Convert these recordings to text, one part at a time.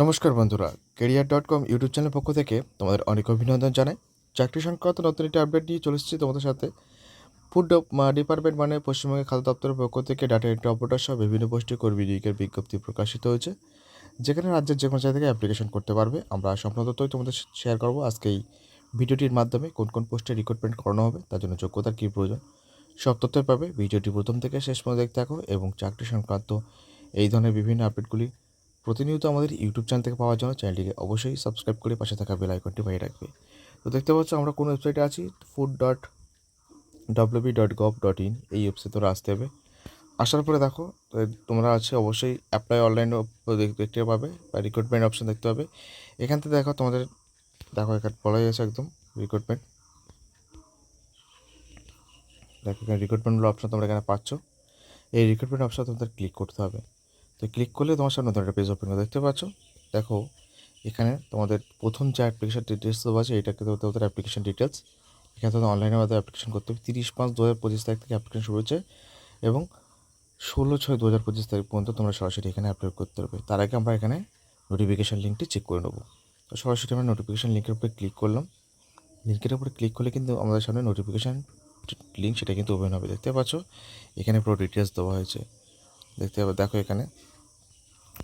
নমস্কার বন্ধুরা, career dot com YouTube চ্যানেলের পক্ষ থেকে তোমাদের অনেক অভিনন্দন জানাই। চাকরি সংক্রান্ত নতুন একটি আপডেট নিয়ে চলে এসেছি তোমাদের সাথে। ফুড ডিপার্টমেন্ট মানে পশ্চিমবঙ্গের খাদ্য দপ্তরের পক্ষ থেকে ডাটা এন্ট্রি অপারেটর সহ বিভিন্ন পোস্টে কর্মী নিয়োগের বিজ্ঞপ্তি প্রকাশিত হয়েছে। যেখানে রাজ্যের যে কোনো জায়গা থেকে অ্যাপ্লিকেশন করতে পারবে। আমরা সম্পূর্ণ তথ্যই তোমাদের শেয়ার করব। আজকে এই ভিডিওটির মাধ্যমে কোন কোন পোস্টে রিক্রুটমেন্ট করানো হবে, তার জন্য যোগ্যতার কী প্রয়োজন, সব তথ্যই পাবে। ভিডিওটি প্রথম থেকে শেষ পর্যন্ত দেখতে থাকো এবং চাকরি সংক্রান্ত এই ধরনের বিভিন্ন আপডেটগুলি প্রতিনিয়ত আমাদের ইউটিউব চ্যানেল থেকে পাওয়ার জন্য চ্যানেলটিকে অবশ্যই সাবস্ক্রাইব করে পাশে থাকা বেল আইকনটি বাজিয়ে রাখবে। তো দেখতে পাচ্ছ আমরা কোন ওয়েবসাইটে আছি? Food dot WB dot gov dot in এই ওয়েবসাইট তোরা আসতে হবে। আসার পরে দেখো তোমরা আছে অবশ্যই অ্যাপ্লাই অনলাইন দেখতে পাবে বা রিক্রুটমেন্ট অপশন দেখতে পাবে। এখান থেকে দেখো তোমাদের, দেখো এখানে বলাই আছে একদম রিক্রুটমেন্ট দেখো এখানে রিক্রুটমেন্ট অপশন তোমরা এখানে পাচ্ছ। এই রিক্রুটমেন্ট অপশন তোমাদের ক্লিক করতে হবে। তো ক্লিক করলে তোমার সামনে একটা পেজ ওপেন দেখতে পাচ্ছ। দেখো, এখানে তোমাদের প্রথম যে অ্যাপ্লিকেশন ডিটেলস দেওয়া আছে, এটাকে তোমাদের অ্যাপ্লিকেশন ডিটেলস এখানে তোমাদের অনলাইনের মাধ্যমে অ্যাপ্লিকেশন করতে হবে। তিরিশ পাঁচ দু হাজার পঁচিশ তারিখ থেকে অ্যাপ্লিকেশন শুরু হয়েছে এবং ষোলো ছয় দু হাজার পঁচিশ তারিখ পর্যন্ত তোমরা সরাসরি এখানে অ্যাপ্লাই করতে পারবে। তার আগে আমরা এখানে নোটিফিকেশান লিঙ্কটি চেক করে নেব। তো সরাসরি আমরা নোটিফিকেশান লিঙ্কের উপরে ক্লিক করলাম। লিঙ্কের উপরে ক্লিক করলে কিন্তু আমাদের সামনে নোটিফিকেশান লিঙ্ক সেটা কিন্তু ওপেন হবে। দেখতে পাচ্ছ? এখানে পুরো ডিটেলস দেওয়া হয়েছে। দেখতে পাবে, দেখো এখানে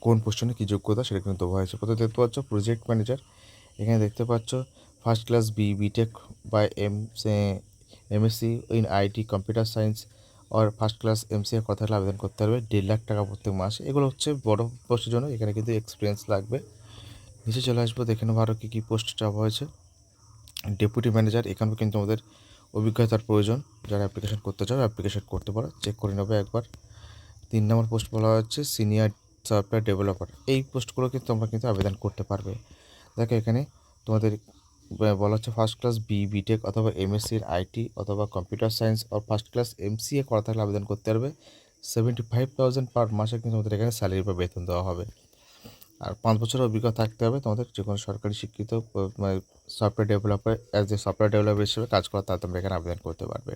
কোন পোস্টনে কী যোগ্যতা সেটা কিন্তু দেওয়া হয়েছে। প্রথমে দেখতে পাচ্ছ? প্রজেক্ট ম্যানেজার এখানে দেখতে পাচ্ছ ফার্স্ট ক্লাস বি বিটেক বা M MSc in IT computer science R first class MC এর কথা আবেদন করতে পারবে। দেড় লাখ টাকা প্রত্যেক মাসে। এগুলো হচ্ছে বড় পোস্টের জন্য। এখানে কিন্তু এক্সপিরিয়েন্স লাগবে। নিচে চলে আসব। দেখে নেব আরও কী কী পোস্ট চাওয়া হয়েছে। ডেপুটি ম্যানেজার এখানেও কিন্তু আমাদের অভিজ্ঞতার প্রয়োজন। যারা অ্যাপ্লিকেশন করতে চাও অ্যাপ্লিকেশন করতে পারো। চেক করে নেবে একবার। তিন নম্বর পোস্ট বলা হচ্ছে সিনিয়র সফটওয়্যার ডেভেলপার এই পোস্টগুলো কিন্তু তোমরা কিন্তু আবেদন করতে পারবে। দেখো এখানে তোমাদের বলা হচ্ছে ফার্স্ট ক্লাস বি বিটেক অথবা এমএসসির আইটি অথবা কম্পিউটার সায়েন্স আর ফার্স্ট ক্লাস এমসিএ করা থাকলে আবেদন করতে পারবে। সেভেন্টি ফাইভ থাউজেন্ড পার মাসে কিন্তু তোমাদের এখানে স্যালারি বা বেতন দেওয়া হবে। আর পাঁচ বছরের অভিজ্ঞতা থাকতে হবে তোমাদের, যে কোনো সরকারি শিক্ষিত software developer as a software developer হিসেবে কাজ করা তার তোমরা এখানে আবেদন করতে পারবে।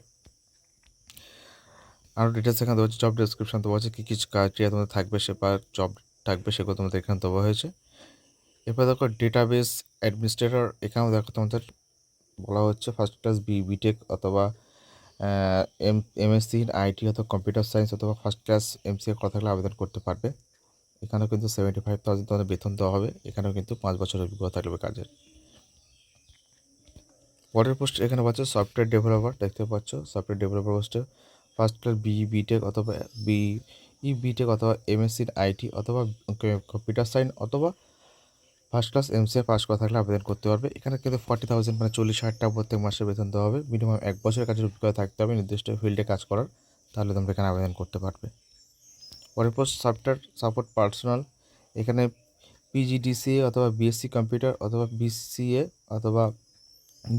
আরও ডিটেলস এখানে দেওয়া হচ্ছে জব ডিসক্রিপশন দেওয়া হচ্ছে কী কী ক্রাইটেরিয়া তোমাদের থাকবে, সে বা জব থাকবে, সেগুলো তোমাদের এখানে দেওয়া হয়েছে। এরপর দেখো ডেটাবেস অ্যাডমিনিস্ট্রেটর এখানেও দেখো তোমাদের বলা হচ্ছে ফার্স্ট ক্লাস বি বিটেক অথবা এম এমএসসি আইটি অথবা কম্পিউটার সায়েন্স অথবা ফার্স্ট ক্লাস এমসিএ করা থাকলে আবেদন করতে পারবে। এখানেও কিন্তু সেভেন্টি ফাইভ থাউজেন্ড তোমাদের বেতন দেওয়া হবে, এখানেও কিন্তু পাঁচ বছরের অভিজ্ঞতা থাকবে কাজের। পরের পোস্ট এখানে পাচ্ছ সফটওয়্যার ডেভেলপার দেখতে পাচ্ছ সফটওয়্যার ডেভেলপার পোস্টে ফার্স্ট ক্লাস বি বিটেক অথবা বি ই বিটেক অথবা এমএসসির আইটি অথবা কম্পিউটার সায়েন্স অথবা ফার্স্ট ক্লাস এমসিএ পাস করা থাকলে আবেদন করতে পারবে। এখানে কিন্তু ফর্টি থাউজেন্ড মানে চল্লিশ হাজার টাকা প্রত্যেক মাসে বেতন দেওয়া হবে। মিনিমাম এক বছরের কাজের অভিজ্ঞতা থাকতে হবে। নির্দিষ্ট ফিল্ডে কাজ করার। তাহলে তোমরা এখানে আবেদন করতে পারবে। পরের পোস্ট সফটওয়্যার সাপোর্ট পার্সোনাল এখানে পিজিডিসিএ অথবা বিএসসি কম্পিউটার অথবা বিসিএ অথবা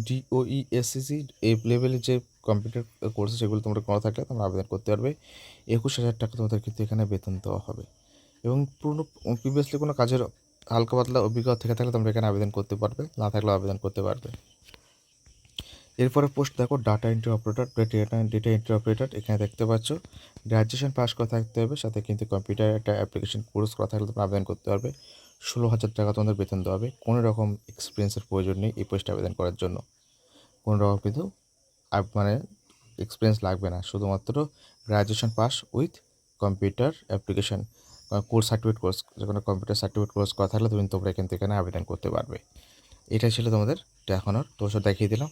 ডিওই এসসিসি এই লেভেলের যে কম্পিউটার কোর্স সেগুলো তোমরা করা থাকলে তোমরা আবেদন করতে পারবে। একুশ হাজার টাকা তোমাদের কিন্তু এখানে বেতন দেওয়া হবে। এবং পুরনো প্রিভিয়াসলি কোনো কাজের হালকা পাতলা অভিজ্ঞতা থেকে থাকলে তোমরা এখানে আবেদন করতে পারবে, না থাকলেও আবেদন করতে পারবে। এরপরে পোস্ট দেখো data entry operator data data entry operator এখানে দেখতে পাচ্ছ গ্র্যাজুয়েশন পাস করা থাকতে হবে, সাথে কিন্তু কম্পিউটার একটা অ্যাপ্লিকেশন কোর্স করা থাকলে তোমরা আবেদন করতে পারবে। ষোলো হাজার টাকা তোমাদের বেতন দেওয়া হবে, কোনো রকম এক্সপিরিয়েন্সের প্রয়োজন নেই এই পোস্টে আবেদন করার জন্য। কোনো রকম কিন্তু মানে এক্সপিরিয়েন্স লাগবে না। শুধুমাত্র graduation pass with computer application course certificate course যে কোনো কম্পিউটার সার্টিফিকেট কোর্স করা থাকলে তুমি তোমরা এখান থেকে এখানে আবেদন করতে পারবে। এটাই ছিল তোমাদের এখনও তো সব দেখিয়ে দিলাম।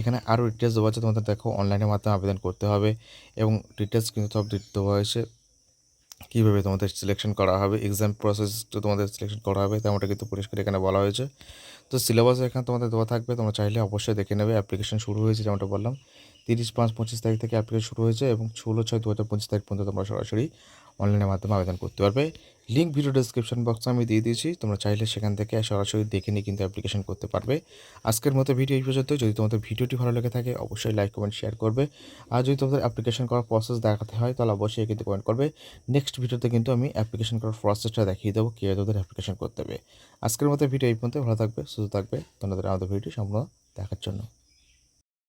এখানে আরও ডিটেলস দেওয়া আছে, তোমাদের দেখো অনলাইনের মাধ্যমে আবেদন করতে হবে এবং ডিটেলস কিন্তু সব দেওয়া হয়েছে কীভাবে তোমাদের সিলেকশন করা হবে এক্সাম প্রসেসটা তোমাদের সিলেকশন করা হবে, তেমনটা কিন্তু পরিষ্কার এখানে বলা হয়েছে। তো সিলেবাস এখানে তোমাদের দেওয়া থাকবে, তোমরা চাইলে অবশ্যই দেখে নেবে অ্যাপ্লিকেশন শুরু হয়েছে যেমনটা বললাম। তিরিশ পাঁচ পঁচিশ তারিখ থেকে অ্যাপ্লিকেশন শুরু হয়েছে এবং ষোলো ছয় দু হাজার পঁচিশ তারিখ পর্যন্ত তোমরা সরাসরি অনলাইনের মাধ্যমে আবেদন করতে পারবে। লিঙ্ক ভিডিও ডিসক্রিপশন বক্সে আমি দিয়ে দিয়েছি। তোমরা চাইলে সেখান থেকে সরাসরি দেখে নিয়ে কিন্তু অ্যাপ্লিকেশন করতে পারবে। আজকের মতো ভিডিও এই পর্যন্ত। যদি তোমাদের ভিডিওটি ভালো লেগে থাকে, অবশ্যই লাইক কমেন্ট শেয়ার করবে। আর যদি তোমাদের অ্যাপ্লিকেশন করার প্রসেস দেখাতে হয়, তাহলে অবশ্যই কিন্তু কমেন্ট করবে। নেক্সট ভিডিওতে কিন্তু আমি অ্যাপ্লিকেশন করার প্রসেসটা দেখিয়ে দেবো, কীভাবে তোমাদের অ্যাপ্লিকেশন করতে হবে। আজকের মতো ভিডিও এই পর্যন্ত। ভালো থাকবে, সুস্থ থাকবে। তোমাদের আমাদের ভিডিও সম্পূর্ণ দেখার জন্য।